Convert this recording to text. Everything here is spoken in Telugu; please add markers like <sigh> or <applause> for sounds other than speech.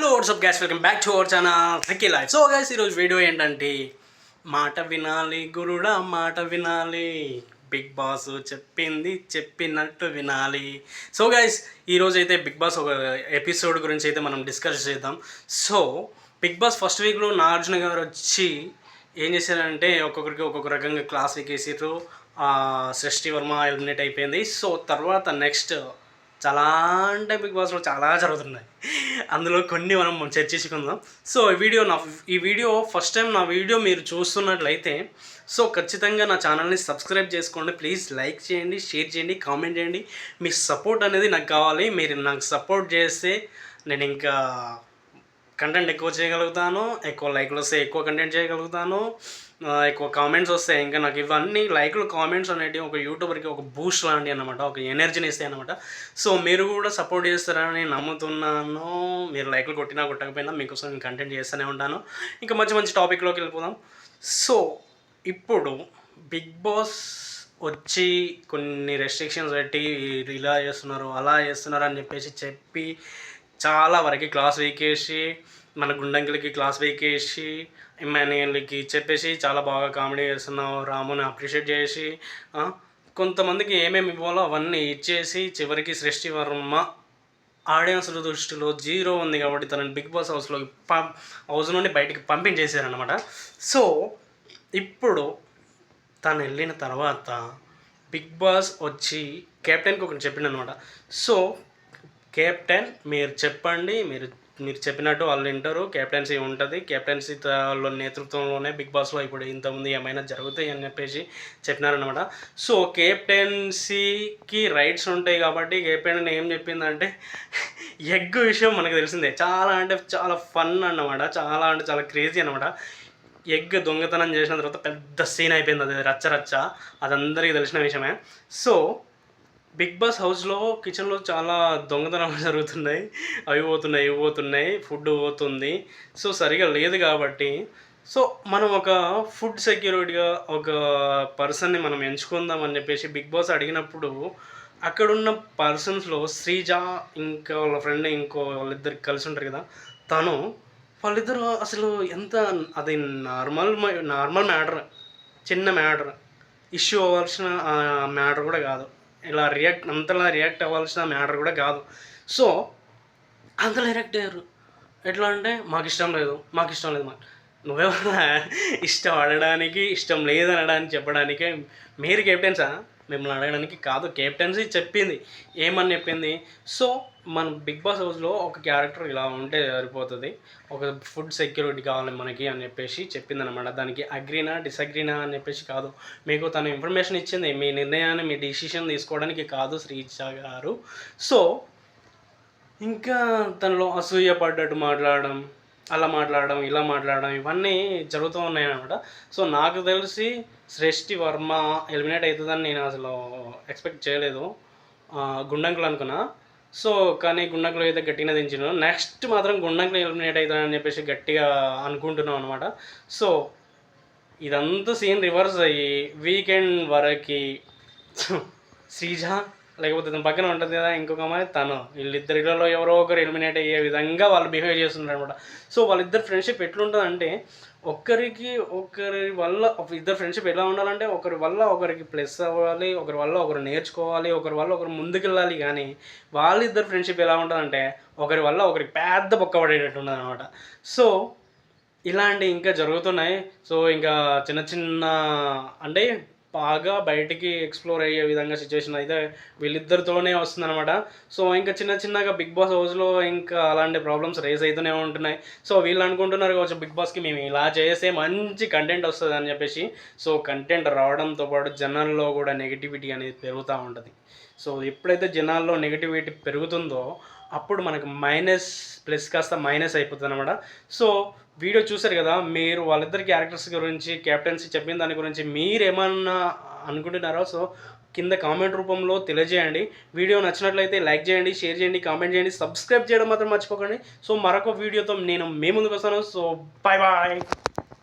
Hello what's up guys welcome back to our channel Tricky Life so guys ఈరోజు వీడియో ఏంటంటే మాట వినాలి గురుడా మాట వినాలి. బిగ్ బాస్ చెప్పింది చెప్పినట్టు వినాలి. సో గైస్ ఈరోజు అయితే బిగ్ బాస్ ఒక ఎపిసోడ్ గురించి అయితే మనం డిస్కస్ చేద్దాం. సో బిగ్ బాస్ ఫస్ట్ వీక్లో నాగార్జున గారు వచ్చి ఏం చేశారంటే ఒక్కొక్కరికి ఒక్కొక్క రకంగా క్లాస్ ఎక్కేసారు సృష్టి వర్మ ఎలిమినేట్ అయిపోయింది. సో తర్వాత నెక్స్ట్ చాలా అంటే బిగ్ బాస్లో చాలా జరుగుతున్నాయి. అందులో కొన్ని మనం చర్చించుకుందాం సో ఈ వీడియో నా ఈ వీడియో ఫస్ట్ టైం నా వీడియో మీరు చూస్తున్నట్లయితే సో ఖచ్చితంగా నా ఛానల్ని సబ్స్క్రైబ్ చేసుకోండి. ప్లీజ్ లైక్ చేయండి షేర్ చేయండి కామెంట్ చేయండి. మీ సపోర్ట్ అనేది నాకు కావాలి. మీరు నాకు సపోర్ట్ చేస్తే నేను ఇంకా కంటెంట్ ఎక్కువ చేయగలుగుతాను ఎక్కువ లైక్లు వస్తే ఎక్కువ కంటెంట్ చేయగలుగుతాను. ఎక్కువ కామెంట్స్ వస్తాయి. ఇంకా నాకు ఇవన్నీ లైక్లు కామెంట్స్ అనేటివి ఒక యూట్యూబర్కి ఒక బూస్ట్ లాంటివి అనమాట ఒక ఎనర్జీని ఇస్తాయి అనమాట సో మీరు కూడా సపోర్ట్ చేస్తారని నమ్ముతున్నాను. మీరు లైక్లు కొట్టినా కొట్టకపోయినా మీకోసం నేను కంటెంట్ చేస్తూనే ఉంటాను. ఇంకా మంచి మంచి టాపిక్లోకి వెళ్ళిపోదాం. సో ఇప్పుడు బిగ్ బాస్ వచ్చి కొన్ని రెస్ట్రిక్షన్స్ పెట్టి ఇలా చేస్తున్నారు అలా చేస్తున్నారు అని చెప్పేసి చెప్పి చాలా వరకు క్లాస్ వీకేసి మన గుండంకిలకి క్లాస్ వేకేసి ఇమాన్యుయల్కి చెప్పేసి చాలా బాగా కామెడీ చేస్తున్నావు రాముని అప్రిషియేట్ చేసి కొంతమందికి ఏమేమి ఇవ్వాలో అవన్నీ ఇచ్చేసి చివరికి సృష్టి వర్మ ఆడియన్స్ల దృష్టిలో జీరో ఉంది కాబట్టి తనని బిగ్ బాస్ హౌస్లో హౌస్ నుండి బయటికి పంపించేశారనమాట సో ఇప్పుడు తను వెళ్ళిన తర్వాత బిగ్ బాస్ వచ్చి కెప్టెన్కి ఒకటి చెప్పిండనమాట సో కెప్టెన్ మీరు చెప్పండి మీరు మీరు చెప్పినట్టు వాళ్ళు వింటారు కెప్టెన్సీ ఉంటుంది. కెప్టెన్సీ వాళ్ళ నేతృత్వంలోనే బిగ్ బాస్లో ఇప్పుడు ఇంతకుముందు ఏమైనా జరుగుతాయి అని చెప్పేసి చెప్పినారనమాట సో కెప్టెన్సీకి రైట్స్ ఉంటాయి కాబట్టి కెప్టెన్ ఏం చెప్పిందంటే ఎగ్ విషయం మనకు తెలిసిందే. చాలా అంటే చాలా ఫన్ అన్నమాట. చాలా అంటే చాలా క్రేజీ అనమాట ఎగ్ దొంగతనం చేసిన తర్వాత పెద్ద సీన్ అయిపోయింది అది రచ్చ రచ్చ. అది అందరికీ తెలిసిన విషయమే. సో బిగ్ బాస్ హౌస్లో కిచెన్లో చాలా దొంగతనాలు <laughs> జరుగుతున్నాయి. అవి పోతున్నాయి ఇవి పోతున్నాయి ఫుడ్ పోతుంది. సో సరిగా లేదు కాబట్టి. సో మనం ఒక ఫుడ్ సెక్యూరిటీగా ఒక పర్సన్ని మనం ఎంచుకుందాం అని చెప్పేసి బిగ్ బాస్ అడిగినప్పుడు అక్కడున్న పర్సన్స్లో శ్రీజ ఇంకా వాళ్ళ ఫ్రెండ్ ఇంకో వాళ్ళిద్దరు కలిసి ఉంటారు కదా తను వాళ్ళిద్దరు అసలు ఎంత అది నార్మల్ నార్మల్ మ్యాటర్ చిన్న మ్యాటర్ ఇష్యూ అవ్వాల్సిన మ్యాటర్ కూడా కాదు. ఇలా రియాక్ట్ అంతలా రియాక్ట్ అవ్వాల్సిన మ్యాటర్ కూడా కాదు. సో అంతలా రియాక్ట్ అయ్యారు. ఎట్లా అంటే మాకు ఇష్టం లేదు మాకు ఇష్టం లేదు మాకు. నువ్వెవరా ఇష్టం అడగడానికి ఇష్టం లేదనడానికి చెప్పడానికి మీరు కెప్టెన్సా మిమ్మల్ని అడగడానికి కాదు కెప్టెన్సీ చెప్పింది ఏమని చెప్పింది? సో మన బిగ్ బాస్ హౌస్లో ఒక క్యారెక్టర్ ఇలా ఉంటే సరిపోతుంది. ఒక ఫుడ్ సెక్యూరిటీ కావాలి మనకి అని చెప్పేసి చెప్పిందనమాట దానికి అగ్రీనా డిసగ్రీనా అని చెప్పేసి కాదు. మీకు తను ఇన్ఫర్మేషన్ ఇచ్చింది మీ నిర్ణయాన్ని మీ డిసిషన్ తీసుకోవడానికి కాదు శ్రీజ గారు. సో ఇంకా తనలో అసూయ పడ్డట్టు మాట్లాడడం అలా మాట్లాడడం ఇలా మాట్లాడడం ఇవన్నీ జరుగుతూ ఉన్నాయి అనమాట సో నాకు తెలిసి శ్రేష్ఠి వర్మ ఎలిమినేట్ అవుతుందని నేను అసలు ఎక్స్పెక్ట్ చేయలేదు. గుండంకులు అనుకున్నా. సో కానీ గుండంకులు అయితే గట్టిగా దించిన నెక్స్ట్ మాత్రం గుండంకులు ఎలిమినేట్ అవుతుందని చెప్పేసి గట్టిగా అనుకుంటున్నాం అనమాట సో ఇదంతా సీన్ రివర్స్ అయ్యి వీకెండ్ వరకు శ్రీజ లేకపోతే తన పక్కన ఉంటుంది కదా ఇంకొక అమ్మాయి తను. వీళ్ళిద్దరిలో ఎవరో ఒకరు ఎలిమినేట్ అయ్యే విధంగా వాళ్ళు బిహేవ్ చేస్తున్నారు అనమాట సో వాళ్ళిద్దరు ఫ్రెండ్షిప్ ఎట్లుంటుంది అంటే ఒక్కరికి ఒకరి వల్ల ఒక ఇద్దరు ఫ్రెండ్షిప్ ఎలా ఉండాలంటే ఒకరి వల్ల ఒకరికి ప్లస్ అవ్వాలి ఒకరి వల్ల ఒకరు నేర్చుకోవాలి ఒకరి వల్ల ఒకరు ముందుకెళ్ళాలి కానీ వాళ్ళిద్దరు ఫ్రెండ్షిప్ ఎలా ఉంటుందంటే ఒకరి వల్ల ఒకరికి పెద్ద బొక్క పడేటట్టు ఉండదు అనమాట సో ఇలాంటి ఇంకా జరుగుతున్నాయి. సో ఇంకా చిన్న చిన్న అంటే బాగా బయటికి ఎక్స్ప్లోర్ అయ్యే విధంగా సిచ్యువేషన్ అయితే వీళ్ళిద్దరితోనే వస్తుందన్నమాట. సో ఇంకా చిన్న చిన్నగా బిగ్ బాస్ హౌస్లో ఇంకా అలాంటి ప్రాబ్లమ్స్ రేస్ అవుతూనే ఉంటున్నాయి. సో వీళ్ళు అనుకుంటున్నారు కావచ్చు బిగ్ బాస్కి మేము ఇలా చేస్తే మంచి కంటెంట్ వస్తుంది అని చెప్పేసి. సో కంటెంట్ రావడంతో పాటు జనాల్లో కూడా నెగిటివిటీ అనేది పెరుగుతూ ఉంటుంది. సో ఎప్పుడైతే జనాల్లో నెగిటివిటీ పెరుగుతుందో అప్పుడు మనకు మైనస్ ప్లస్ కాస్త మైనస్ అయిపోతుంది అనమాట సో వీడియో చూసారు కదా మీరు వాళ్ళిద్దరి క్యారెక్టర్స్ గురించి కెప్టెన్సీ చెప్పిన దాని గురించి మీరు ఏమన్నా అనుకుంటున్నారో సో కింద కామెంట్ రూపంలో తెలియజేయండి. వీడియో నచ్చినట్లయితే లైక్ చేయండి షేర్ చేయండి కామెంట్ చేయండి సబ్స్క్రైబ్ చేయడం మాత్రం మర్చిపోకండి. సో మరొక వీడియోతో నేను మీ ముందుకు వస్తాను. So bye bye